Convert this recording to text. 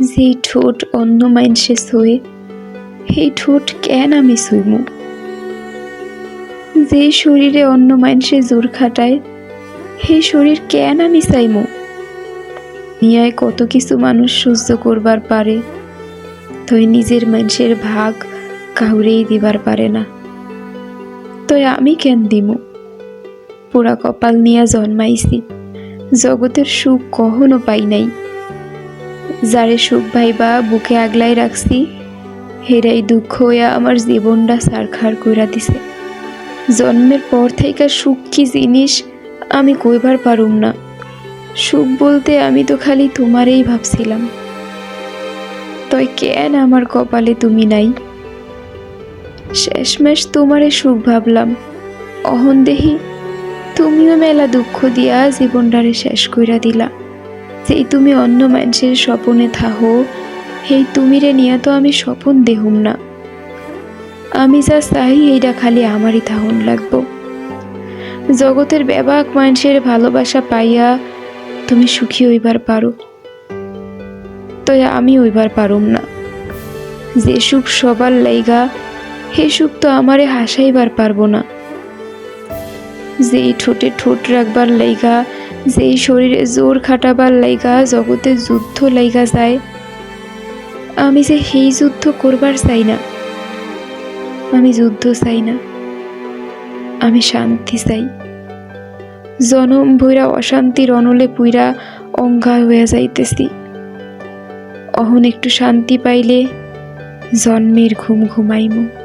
যেই ঠোঁট অন্য মাইনসে সয়ে সেই ঠোঁট কেন আমি সইমু যে শরীরে অন্য মাইনসে জোর খাটায়, সেই শরীর কেন আমি চাইমু? নিয়ায় কত কিছু মানুষ সহ্য করবার পারে, তই নিজের মানুষের ভাগ কাউরেই দিবার পারে না। তই আমি কেন দিমু? পোড়া কপাল নিয়া জন্মাইছি, জগতের সুখ কখনো পাই নাই। যারে সুখ ভাইবা বুকে আগলাই রাখছি, হেরাই দুঃখ হইয়া আমার জীবনটা সারখার কইরা দিছে। জন্মের পর থেকে সুখ কি জিনিস আমি কইবার পারুম না। সুখ বলতে আমি তো খালি তোমারেই ভাবছিলাম। তই কেন আমার কপালে তুমি নাই? শেষমেশ তোমারে সুখ ভাবলাম। অহন দেহি, তুমিও মেলা দুঃখ দিয়া জীবনটারে শেষ কইরা দিলা। যেই তুমি অন্য মানুষের স্বপনে থাহো। হেই তুমিরে নিয়া তো আমি স্বপন দেহুম না। আমি যা চাই এইটা খালি আমারই থাহন লাগবো। জগতের ব্যাবাক মানুষের ভালোবাসা পাইয়া তুমি সুখী হইবার পারো। তো আমি হইবার পারুম না। যে সুখ সবার লাইগা, হে সুখ তো আমারে হাসাইবার পারব না। যেই ঠোঁটে ঠোঁট রাখবার লাইগা যেই শরীরে জোর খাটাবার লাইগা, জগতে যুদ্ধ লাইগা যায়। আমি যে সেই যুদ্ধ করবার চাই না। আমি যুদ্ধ চাই না। আমি শান্তি চাই। জনম ভৈরা অশান্তির অনলে পুইরা অঙ্গা হয়ে যাইতেছি। অহন একটু শান্তি পাইলে জন্মের ঘুম ঘুমাইমু।